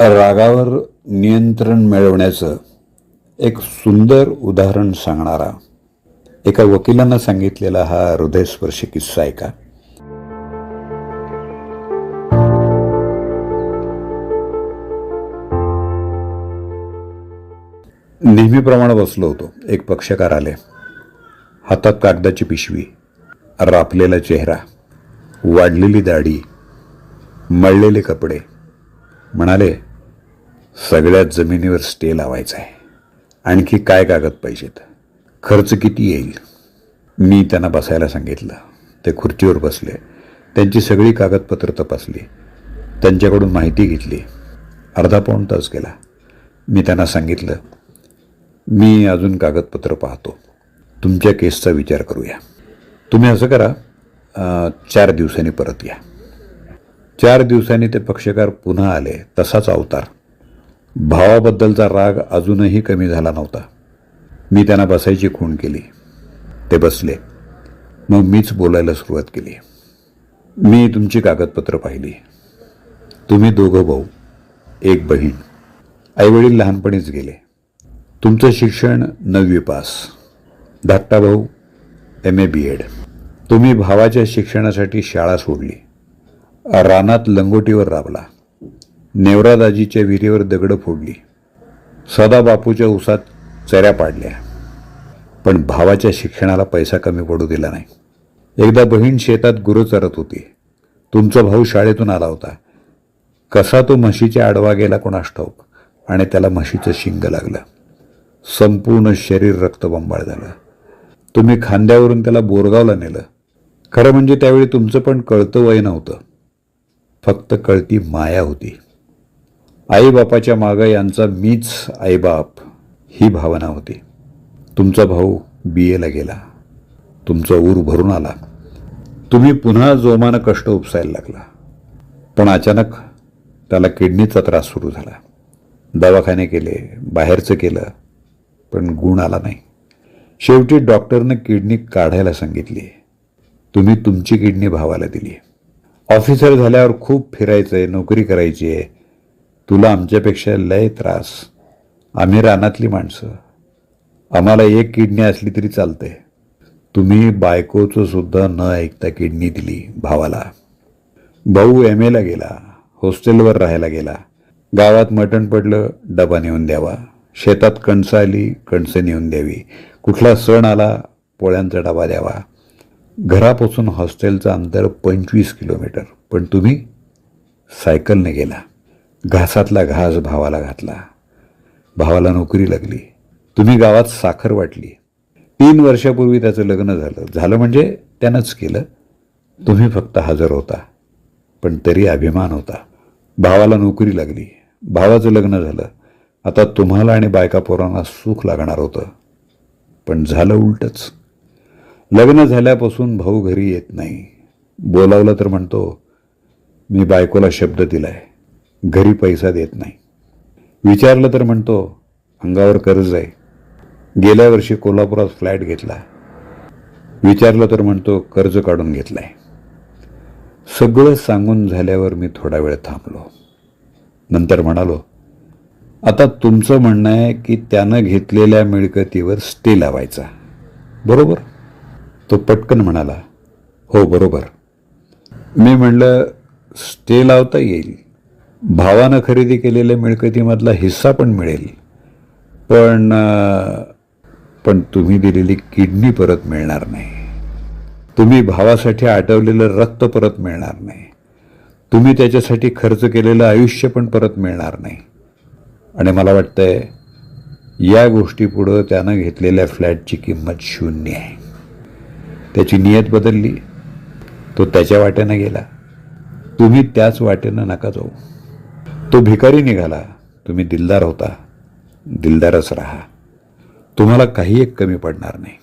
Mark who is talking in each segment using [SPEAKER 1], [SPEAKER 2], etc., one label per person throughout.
[SPEAKER 1] रागावर नियंत्रण मिळवण्याचं एक सुंदर उदाहरण सांगणारा एका वकिलानं सांगितलेला हा हृदयस्पर्शी किस्सा आहे का नेहमीप्रमाणे बसलो होतो. एक पक्षकार आले. हातात कागदाची पिशवी रापलेला चेहरा वाढलेली दाढी मळलेले कपडे. म्हणाले सगळ्यात जमिनीवर स्टे लावायचा आहे आणखी काय कागद पाहिजेत? खर्च किती येईल? मी त्यांना बसायला सांगितलं. ते खुर्चीवर बसले. त्यांची सगळी कागदपत्र तपासली. त्यांच्याकडून माहिती घेतली. अर्धा पाऊण तास गेला. मी त्यांना सांगितलं मी अजून कागदपत्र पाहतो. तुमच्या केसचा विचार करूया. तुम्ही असं करा चार दिवसांनी परत या. चार दिवसांनी ते पक्षकार पुन्हा आले. तसाच अवतार. भावाबद्दलचा राग अजूनही कमी झाला नव्हता. मी त्यांना बसायची खूण केली. ते बसले. मग मीच बोलायला सुरुवात केली. मी तुमची कागदपत्र पाहिली. तुम्ही दोघं भाऊ एक बहीण. आईवडील लहानपणीच गेले. तुमचं शिक्षण नववी पास. धाकटा भाऊ एम ए बी एड तुम्ही भावाच्या शिक्षणासाठी शाळा सोडली. रानात लंगोटीवर राबला. नेवरादाजीच्या विहिरीवर दगडं फोडली. सदा बापूच्या उसात चऱ्या पाडल्या. पण भावाच्या शिक्षणाला पैसा कमी पडू दिला नाही. एकदा बहीण शेतात गुरं चरत होती. तुमचा भाऊ शाळेतून आला होता. कसा तो म्हशीच्या आडवा गेला कोणास ठाऊक? आणि त्याला म्हशीचं शिंग लागलं. संपूर्ण शरीर रक्तबंबाळ झालं. तुम्ही खांद्यावरून त्याला बोरगावला नेलं. खरं म्हणजे त्यावेळी तुमचं पण कळतं वय नव्हतं. फक्त कळती माया होती. आईबापाच्या मागं यांचा मीच आईबाप ही भावना होती. तुमचा भाऊ बी एला गेला. तुमचा ऊर भरून आला. तुम्ही पुन्हा जोमानं कष्ट उपसायला लागला. पण अचानक त्याला किडनीचा त्रास सुरू झाला. दवाखाने केले बाहेरचं केलं पण गुण आला नाही. शेवटी डॉक्टरनं किडनी काढायला सांगितली. तुम्ही तुमची किडनी भावाला दिली. ऑफिसर झाल्यावर खूप फिरायचं आहे नोकरी करायची आहे तुला आमच्यापेक्षा लय त्रास. आम्ही रानातली माणसं. आम्हाला एक किडनी असली तरी चालते तुम्ही बायकोचं सुद्धा न ऐकता किडनी दिली भावाला. भाऊ एम एला गेला हॉस्टेलवर राहायला गेला. गावात मटण पडलं डबा नेऊन द्यावा. शेतात कणसं आली कणसं नेऊन द्यावी. कुठला सण आला पोळ्यांचा डबा द्यावा. घरापासून हॉस्टेलचं अंतर पंचवीस किलोमीटर. पण तुम्ही सायकलने गेला. घासातला घास भावाला घातला. भावाला नोकरी लागली. तुम्ही गावात साखर वाटली. तीन वर्षापूर्वी त्याचं लग्न झालं. झालं म्हणजे त्यानंच केलं. तुम्ही फक्त हजर होता. पण तरी अभिमान होता. भावाला नोकरी लागली. भावाचं लग्न झालं. आता तुम्हाला आणि बायका पोरांना सुख लागणार होतं. पण झालं उलटच. लग्न झाल्यापासून भाऊ घरी येत नाही. बोलावलं तर म्हणतो मी बायकोला शब्द दिलाय. घरी पैसा देत नाही. विचारलं तर म्हणतो अंगावर कर्ज आहे. गेल्या वर्षी कोल्हापुरात फ्लॅट घेतला. विचारलं तर म्हणतो कर्ज काढून घेतलाय. सगळं सांगून झाल्यावर मी थोडा वेळ थांबलो. नंतर म्हणालो आता तुमचं म्हणणं आहे की त्यानं घेतलेल्या मिळकतीवर स्टे लावायचा. बरोबर. तो पटकन म्हणाला हो बरोबर. मी म्हणलं स्टे लावता येईल. भावानं खरेदी केलेल्या मिळकतीमधला हिस्सा पण मिळेल. पण पण तुम्ही दिलेली किडनी परत मिळणार नाही. तुम्ही भावासाठी आटवलेलं रक्त परत मिळणार नाही. तुम्ही त्याच्यासाठी खर्च केलेलं आयुष्य पण परत मिळणार नाही. आणि मला वाटतंय या गोष्टीपुढं त्यानं घेतलेल्या फ्लॅटची किंमत शून्य आहे. त्याची नियत बदलली तो त्याच्या वाट्यानं गेला. तुम्ही त्याच वाटेनं नका जाऊ. तो भिकारी निघाला. तुम्ही दिलदार होता. दिलदारच राहा. तुम्हाला काही एक कमी पडणार नाही.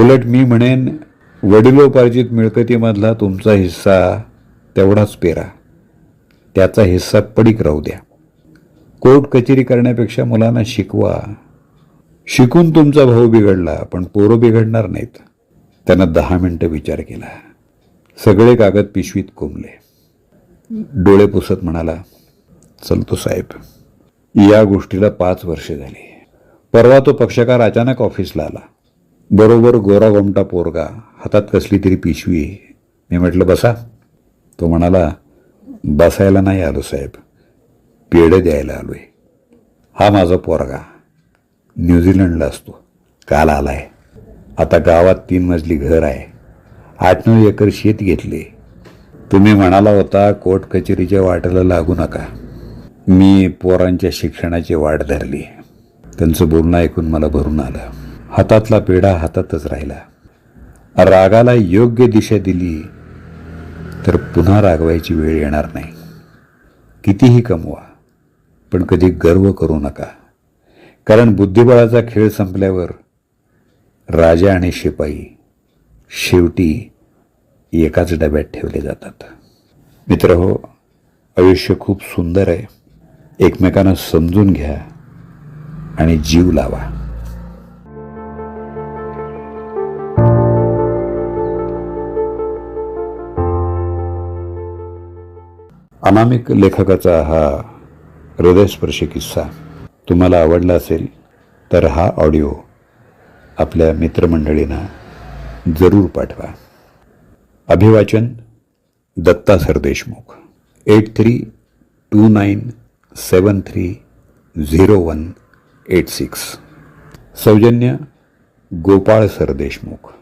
[SPEAKER 1] उलट मी म्हणेन वडिलोपार्जित मिळकतीमधला तुमचा हिस्सा तेवढाच पेरा. त्याचा हिस्सा पडीक राहू द्या. कोर्ट कचेरी करण्यापेक्षा मुलांना शिकवा. शिकून तुमचा भाऊ बिघडला पण पोरं बिघडणार नाहीत. त्यानं दहा मिनटं विचार केला. सगळे कागद पिशवीत कोंबले. डोळे पुसत म्हणाला चलतो साहेब. या गोष्टीला पाच वर्षे झाली. परवा तो पक्षकार अचानक ऑफिसला आला. बरोबर गोरा गोमटा पोरगा हातात कसली तरी पिशवी मी म्हटलं बसा. तो म्हणाला बसायला नाही आलो साहेब. पेढं द्यायला आलो आहे हा माझा पोरगा. न्यूझीलंडला असतो. काल आला आहे आता गावात तीन मजली घर आहे. आठ नऊ एकर शेत घेतले. तुम्ही म्हणाला होता कोर्ट कचेरीच्या वाटेला लागू नका. मी पोरांच्या शिक्षणाची वाट धरली. त्यांचं बोलणं ऐकून मला भरून आलं. हातातला पेढा हातातच राहिला. रागाला योग्य दिशा दिली तर पुन्हा रागवायची वेळ येणार नाही. कितीही कमवा पण कधी गर्व करू नका. कारण बुद्धिबळाचा खेळ संपल्यावर राजा आणि शिपाई शेवटी एकाच डब्यात ठेवले जातात. मित्र हो आयुष्य खूप सुंदर आहे. एकमेकांना समजून घ्या आणि जीव लावा. अनामिक लेखकाचा हा हृदयस्पर्शी किस्सा तुम्हाला आवडला असेल तर हा ऑडिओ आपल्या मित्रमंडळींना जरूर पाठवा. अभिवाचन Datta Sardeshmukh eight three two nine seven three zero one eight six. सौजन्य गोपाळ सरदेशमुख